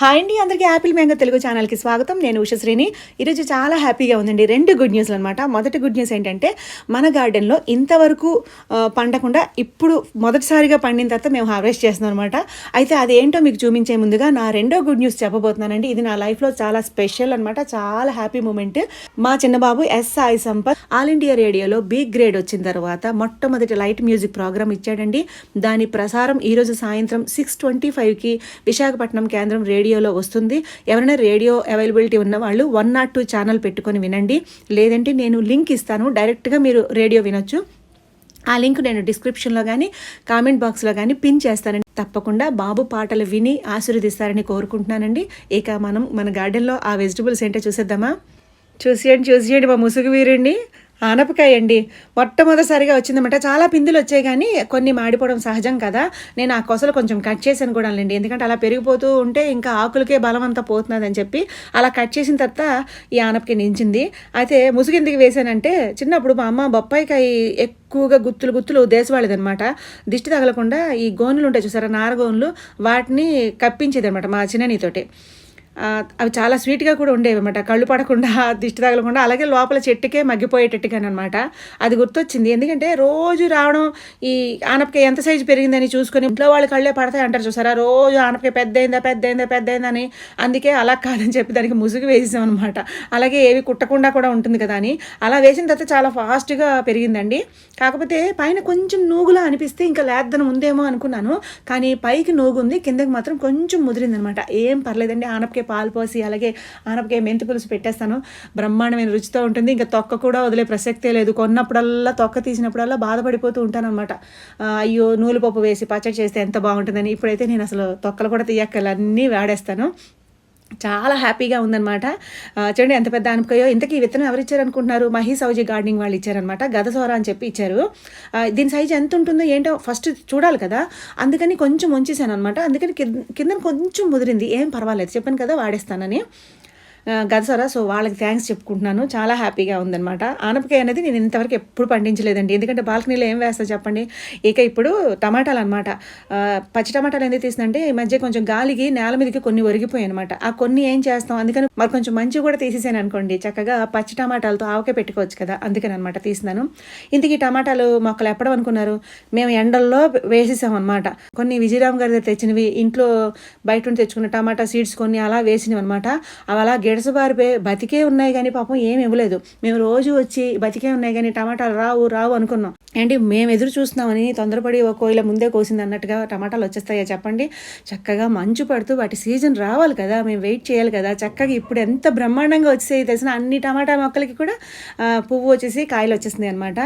Hi అండి అందరికీ Apple mango Telugu ఛానల్కి స్వాగతం. నేను ఉషశ్రీని ఈరోజు చాలా హ్యాపీగా ఉందండి. రెండు గుడ్ న్యూస్లు అనమాట మొదటి గుడ్ న్యూస్ ఏంటంటే మన గార్డెన్లో ఇంతవరకు పండకుండా ఇప్పుడు మొదటిసారిగా పండిన తర్వాత మేము హార్వెస్ట్ చేస్తున్నాం అనమాట అయితే అదేంటో మీకు చూపించే ముందుగా నా రెండో గుడ్ న్యూస్ చెప్పబోతున్నానండి. ఇది నా లైఫ్లో చాలా స్పెషల్ అనమాట చాలా హ్యాపీ మూమెంట్. మా చిన్నబాబు S Sai Sampath all India రేడియోలో బి గ్రేడ్ వచ్చిన తర్వాత మొట్టమొదటి లైట్ మ్యూజిక్ ప్రోగ్రామ్ ఇచ్చాడండి. దాని ప్రసారం ఈరోజు సాయంత్రం సిక్స్ ట్వంటీ ఫైవ్కి విశాఖపట్నం కేంద్రం రేడియో రేడియోలో వస్తుంది. ఎవరైనా రేడియో అవైలబిలిటీ ఉన్న వాళ్ళు వన్ నాట్ టూ ఛానల్ పెట్టుకొని వినండి. లేదంటే నేను లింక్ ఇస్తాను. డైరెక్ట్గా మీరు రేడియో వినొచ్చు. ఆ లింక్ నేను డిస్క్రిప్షన్లో కానీ కామెంట్ బాక్స్లో కానీ పిన్ చేస్తానండి. తప్పకుండా బాబు పాటలు విని ఆశీర్వదిస్తారని కోరుకుంటున్నానండి. ఇక మనం మన గార్డెన్లో ఆ వెజిటబుల్స్ ఏంటో చూసేద్దామా? చూసేయండి చూసేయండి మా ముసుగు వీరండి. ఆనపకాయ అండి మొట్టమొదటిసారిగా వచ్చిందన్నమాట. చాలా పిందులు వచ్చాయి కానీ కొన్ని మాడిపోవడం సహజం కదా. నేను ఆ కొసలు కొంచెం కట్ చేశాను కూడా అండి ఎందుకంటే అలా పెరిగిపోతూ ఉంటే ఇంకా ఆకులకే బలం అంతా పోతున్నదని చెప్పి అలా కట్ చేసిన తర్వాత ఈ ఆనపకాయ నించింది. అయితే ముసుగు ఎందుకు వేశానంటే చిన్నప్పుడు మా అమ్మ బొప్పాయికాయ ఎక్కువగా గుత్తులు గుత్తులు దేశవాళ్ళదనమాట దిష్టి తగలకుండా ఈ గోనులు ఉంటాయి చూసారా? నారగోనులు వాటిని కప్పించేది అనమాట మా చిన్ననీతోటి. అవి చాలా స్వీట్గా కూడా ఉండేవి అనమాట కళ్ళు పడకుండా దిష్టి తగలకుండా అలాగే లోపల చెట్టుకే మగ్గిపోయేటట్టుగానమాట అది గుర్తొచ్చింది. ఎందుకంటే రోజు రావడం ఈ ఆనపకాయ ఎంత సైజు పెరిగిందని చూసుకొని ఇంట్లో వాళ్ళు కళ్ళే పడతాయి అంటారు చూసారా? రోజు ఆనపకాయ పెద్ద అయిందా పెద్ద అయిందా పెద్ద అయిందని అందుకే అలా కాదని చెప్పి దానికి ముసుగు వేసాం అనమాట అలాగే ఏవి కుట్టకుండా కూడా ఉంటుంది కదా అని. అలా వేసిన తర్వాత చాలా ఫాస్ట్గా పెరిగిందండి. కాకపోతే పైన కొంచెం నూగులా అనిపిస్తే ఇంకా లేద్దనం ఉందేమో అనుకున్నాను. కానీ పైకి నూగు ఉంది కిందకి మాత్రం కొంచెం ముదిరిందనమాట ఏం పర్లేదండి. ఆనపకాయ పాలు పోసి అలాగే ఆనపకాయ మెంతి పులుసు పెట్టేస్తాను. బ్రహ్మాండమైన రుచితో ఉంటుంది. ఇంకా తొక్క కూడా వదిలే ప్రసక్తే లేదు. కొన్నప్పుడల్లా తొక్క తీసినప్పుడల్లా బాధపడిపోతూ ఉంటాను అనమాట అయ్యో నూలు పప్పు వేసి పచ్చడి చేస్తే ఎంత బాగుంటుందని. ఇప్పుడైతే నేను అసలు తొక్కలు కూడా తీయక్కలు అన్నీ వాడేస్తాను. చాలా హ్యాపీగా ఉందన్నమాట. చూడండి ఎంత పెద్ద అనుకోయో. ఇంతకీ ఈ విత్తనం ఎవరు ఇచ్చారనుకుంటున్నారు మహీ సౌజీ గార్డెనింగ్ వాళ్ళు ఇచ్చారనమాట గదసోర అని చెప్పి ఇచ్చారు. దీని సైజ్ ఎంత ఉంటుందో ఏంటో ఫస్ట్ చూడాలి కదా. అందుకని కొంచెం ఉంచేసాను అనమాట అందుకని కింద కొంచెం ముదిరింది. ఏం పర్వాలేదు. చెప్పాను కదా వాడేస్తానని. గదసరా సో వాళ్ళకి థ్యాంక్స్ చెప్పుకుంటున్నాను. చాలా హ్యాపీగా ఉందన్నమాట. ఆనపకాయ అనేది నేను ఇంతవరకు ఎప్పుడు పండించలేదండి. ఎందుకంటే బాల్కనీలో ఏం వేస్తా చెప్పండి? ఇక ఇప్పుడు టమాటాలు అనమాట పచ్చి టమాటాలు ఎందుకు తీసినంటే ఈ మధ్య కొంచెం గాలికి నేల మీదకి కొన్ని ఒరిగిపోయాయి అనమాట ఆ కొన్ని ఏం చేస్తాం? అందుకని మరి కొంచెం మంచి కూడా తీసేసాను అనుకోండి. చక్కగా పచ్చి టమాటాలతో ఆవకే పెట్టుకోవచ్చు కదా? అందుకని అనమాట తీసినాను. ఇంతకీ టమాటాలు మొక్కలు ఎప్పడం అనుకున్నారు? మేము ఎండల్లో వేసేసాం అనమాట కొన్ని విజయరామ్ గారి తెచ్చినవి ఇంట్లో బయట నుండి తెచ్చుకున్న టమాటా సీడ్స్ కొన్ని అలా వేసినవి అనమాట అవి అలా గిడసబారిపోయి బతికే ఉన్నాయి కానీ పాపం ఏం ఇవ్వలేదు. మేము రోజు వచ్చి బతికే ఉన్నాయి కానీ టమాటాలు రావు రావు అనుకున్నాం. ఏంటి మేము ఎదురు చూస్తున్నామని తొందరపడి ఒక కోయిల ముందే కోసింది అన్నట్టుగా టమాటాలు వచ్చేస్తాయా చెప్పండి. చక్కగా మంచు పడుతూ వాటి సీజన్ రావాలి కదా మేము వెయిట్ చేయాలి కదా. చక్కగా ఇప్పుడు ఎంత బ్రహ్మాండంగా వచ్చేసాయి తెలిసిన అన్ని టమాటా మొక్కలకి కూడా పువ్వు వచ్చేసి కాయలు వచ్చేసింది అనమాట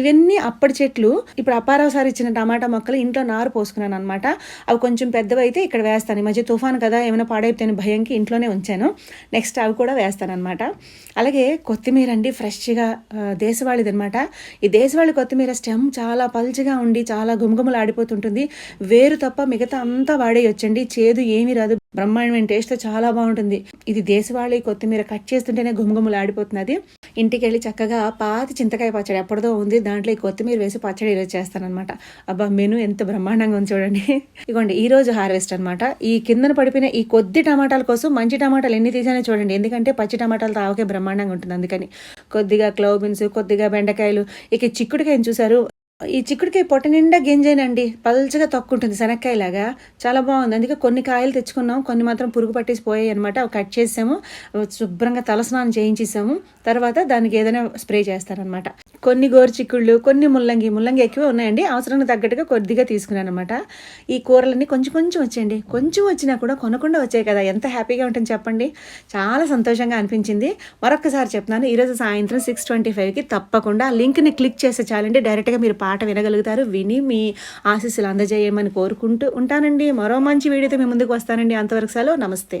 ఇవన్నీ అప్పటి చెట్లు ఇప్పుడు అప్పారావు ఇచ్చిన టమాటా మొక్కలు ఇంట్లో నారు పోసుకున్నాను అనమాట అవి కొంచెం పెద్దవైతే ఇక్కడ వేస్తాను. ఈ మధ్య తుఫాన్ కదా ఏమైనా పాడైపోతే భయంకి ఇంట్లోనే ఉంచాను. నెక్స్ట్ అవి కూడా వేస్తానమాట అలాగే కొత్తిమీర అండి ఫ్రెష్గా దేశవాళిది అనమాట ఈ దేశవాళి కొత్తిమీర స్టెమ్ చాలా పల్చగా ఉండి చాలా గుమగుమలు ఆడిపోతుంటుంది వేరు తప్ప మిగతా అంతా వాడేయొచ్చండి. చేదు ఏమీ రాదు. బ్రహ్మాండమైన టేస్ట్ చాలా బాగుంటుంది. ఇది దేశవాళీ కొత్తిమీర కట్ చేస్తుంటేనే గుమగుమలు ఆడిపోతున్నది ఇంటికి వెళ్ళి చక్కగా పాతి చింతకాయ పచ్చడి ఎప్పటిదో ఉంది దాంట్లో ఈ కొత్తిమీర వేసి పచ్చడి ఈరోజు చేస్తానమాట అబ్బా మెను ఎంత బ్రహ్మాండంగా ఉంది చూడండి. ఇగోండి ఈ రోజు హార్వెస్ట్ అనమాట ఈ కిందన పడిపోయిన ఈ కొద్ది టమాటాల కోసం మంచి టమాటాలు ఎన్ని తీసానో చూడండి. ఎందుకంటే పచ్చి టమాటాలు తావకే బ్రహ్మాండంగా ఉంటుంది అందుకని. కొద్దిగా క్లౌబిన్స్ కొద్దిగా బెండకాయలు ఇక చిక్కుడుకాయని చూసారు ఈ చిక్కుడుకాయ పొట్ట నిండా గింజేనండి. పల్చగా తొక్కుంటుంది శనక్కాయలాగా. చాలా బాగుంది. అందుకే కొన్ని కాయలు తెచ్చుకున్నాం. కొన్ని మాత్రం పురుగు పట్టేసి పోయాయి అనమాట అవి కట్ చేసాము శుభ్రంగా తలస్నానం చేయించేసాము. తర్వాత దానికి ఏదైనా స్ప్రే చేస్తారనమాట కొన్ని గోరు చిక్కుళ్ళు కొన్ని ముల్లంగి ముల్లంగి ఎక్కువ ఉన్నాయండి. అవసరానికి తగ్గట్టుగా కొద్దిగా తీసుకున్నాను అనమాట ఈ కూరలన్నీ కొంచెం కొంచెం వచ్చేయండి. కొంచెం వచ్చినా కూడా కొనకుండా వచ్చాయి కదా. ఎంత హ్యాపీగా ఉంటుంది చెప్పండి. చాలా సంతోషంగా అనిపించింది. మరొకసారి చెప్తున్నాను. ఈరోజు సాయంత్రం సిక్స్ ట్వంటీ ఫైవ్కి తప్పకుండా ఆ లింక్ని క్లిక్ చేస్తే చాలండి. డైరెక్ట్గా మీరు పాట వినగలుగుతారు. విని మీ ఆశీస్సులు అందజేయమని కోరుకుంటూ ఉంటానండి. మరో మంచి వీడియోతో మీ ముందుకు వస్తానండి. అంతవరకు సెలవు. నమస్తే.